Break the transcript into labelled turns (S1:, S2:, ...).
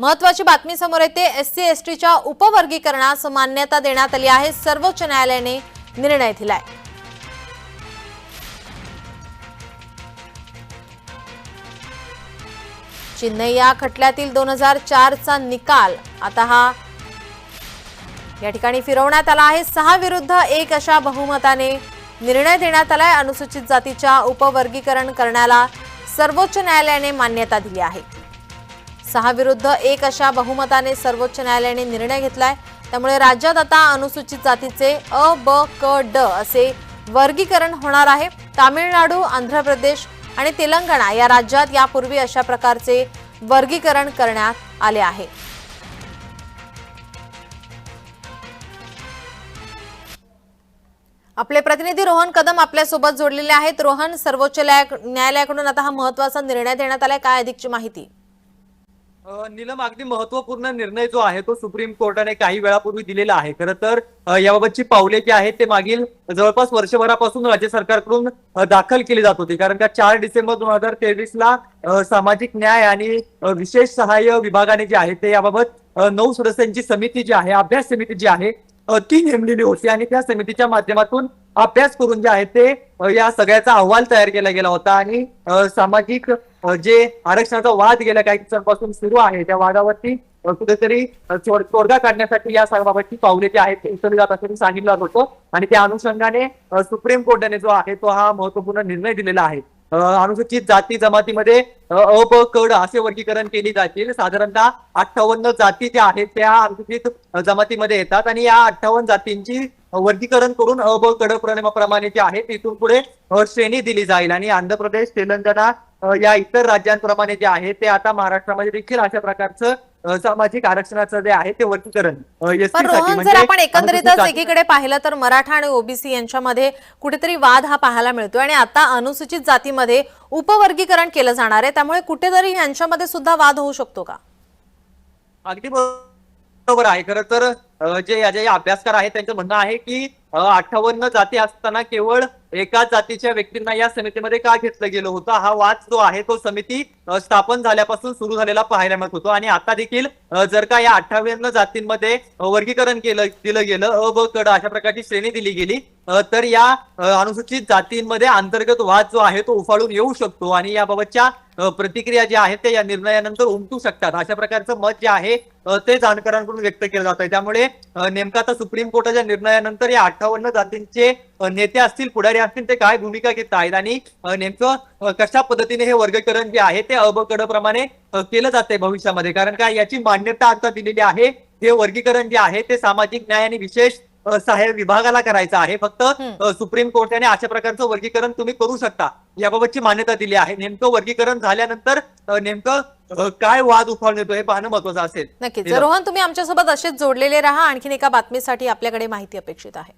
S1: महत्वाची बातमी समोर येते. एस सी एस टीच्या उपवर्गीकरणास मान्यता देण्यात आली आहे. सर्वोच्च न्यायालयाने निर्णय दिलाय. चिन्हैया खटल्यातील दोन हजार चारचा निकाल. आता हा या ठिकाणी फिरवण्यात आला आहे. सहा विरुद्ध एक अशा बहुमताने निर्णय देण्यात आलाय. अनुसूचित जातीच्या उपवर्गीकरण करण्याला सर्वोच्च न्यायालयाने मान्यता दिली आहे. सहा विरुद्ध एक अशा बहुमताने सर्वोच्च न्यायालयाने निर्णय घेतलाय. त्यामुळे राज्यात आता अनुसूचित जातीचे अ ब क ड असे वर्गीकरण होणार आहे. तामिळनाडू आंध्र प्रदेश आणि तेलंगणा या राज्यात यापूर्वी अशा प्रकारचे वर्गीकरण करण्यात आले आहे. आपले प्रतिनिधी रोहन कदम आपल्यासोबत जोडलेले आहेत. रोहन सर्वोच्च न्यायालयाकडून आता हा महत्त्वाचा निर्णय देण्यात आलाय. काय अधिकची माहिती?
S2: नीलम अगदी महत्त्वपूर्ण निर्णय जो आहे तो सुप्रीम कोर्टाने काही वेळापूर्वी दिलेला आहे. खरं तर याबाबतची पावले जी आहेत ते मागील जवळपास वर्षभरापासून राज्य सरकारकडून दाखल केली जात होती. कारण का चार डिसेंबर दोन हजार तेवीस ला सामाजिक न्याय आणि विशेष सहाय्य विभागाने जे आहे ते याबाबत नऊ सदस्यांची समिती जी आहे अभ्यास समिती जी आहे ती नेमलेली होती. आणि त्या समितीच्या माध्यमातून अभ्यास करून जे आहे ते या सगळ्याचा अहवाल तयार केला गेला होता. आणि सामाजिक जे आरक्षणाचा वाद गेल्या काही दिवसांपासून सुरू आहे त्या वादावरती कुठेतरी तोडगा काढण्यासाठी या सर्वाबाबतची पावले जी आहेत ते उचलली जात असल्याचं सांगितलं होतं. आणि त्या अनुषंगाने सुप्रीम कोर्टाने जो आहे तो हा महत्त्वपूर्ण निर्णय दिलेला आहे. अनुसूचित जाती जमातीमध्ये अ, ब असे वर्गीकरण केली जातील. साधारणतः अठ्ठावन्न जाती ज्या आहेत त्या अनुसूचित जमातीमध्ये येतात. आणि या अठ्ठावन्न जातींची वर्गीकरण करून अ ब क ड प्रमाणे जे आहे तिथून पुढे श्रेणी दिली जाईल. आणि आंध्र प्रदेश तेलंगणा या इतर राज्यांप्रमाणे जे आहे ते आता महाराष्ट्रामध्ये देखील अशा प्रकारचं सामाजिक आरक्षणाचं जे आहे ते वर्गीकरण म्हणजे
S1: जर आपण एकंदरीतच एकीकडे पाहिलं तर मराठा आणि ओबीसी यांच्यामध्ये कुठेतरी वाद हा पाहायला मिळतोय आणि आता अनुसूचित जातीमध्ये उपवर्गीकरण केलं जाणार आहे. त्यामुळे कुठेतरी यांच्यामध्ये सुद्धा वाद होऊ शकतो का?
S2: अगदी बरोबर आहे. खरं तर जे या जे अभ्यासकार आहेत त्यांचं म्हणणं आहे की अठ्ठावन्न जाती असताना केवळ एकाच जातीच्या व्यक्तींना या समितीमध्ये का घेतलं गेलं होतं? हा वाद जो आहे तो समिती स्थापन झाल्यापासून सुरू झालेला पाहायला मिळत होतो. आणि आता देखील जर का या अठ्ठावन्न जातींमध्ये वर्गीकरण केलं दिलं गेलं अ ब कड अशा प्रकारची श्रेणी दिली गेली तर या अनुसूचित जातींमध्ये अंतर्गत वाद जो आहे तो उफाळून येऊ शकतो आणि याबाबतच्या प्रतिक्रिया ज्या आहेत ते या निर्णयानंतर उमटू शकतात. अशा प्रकारचं मत जे आहे ते जाणकारांकडून व्यक्त केलं जात आहे त्यामुळे नेमका नेमकं आता सुप्रीम कोर्टाच्या निर्णयानंतर या अठ्ठावन्न जातींचे नेते असतील पुढारी असतील ते काय भूमिका घेत आहेत आणि नेमकं कशा पद्धतीने हे वर्गीकरण जे आहे ते अबकडप्रमाणे प्रमाणे जात आहे भविष्यामध्ये? कारण काय याची मान्यता आता दिलेली आहे. हे वर्गीकरण जे आहे ते सामाजिक न्याय आणि विशेष सहाय्य विभागाला करायचं आहे. फक्त सुप्रीम कोर्टाने अशा प्रकारचं वर्गीकरण तुम्ही करू शकता. याबाबतची मान्यता दिली आहे. नेमकं वर्गीकरण झाल्यानंतर नेमकं काय वाद उफाळून येतो हे पाहणं महत्वाचं असेल.
S1: नक्कीच. रोहन तुम्ही आमच्यासोबत असेच जोडलेले राहा. आणखीन एका बातमीसाठी आपल्याकडे माहिती अपेक्षित आहे.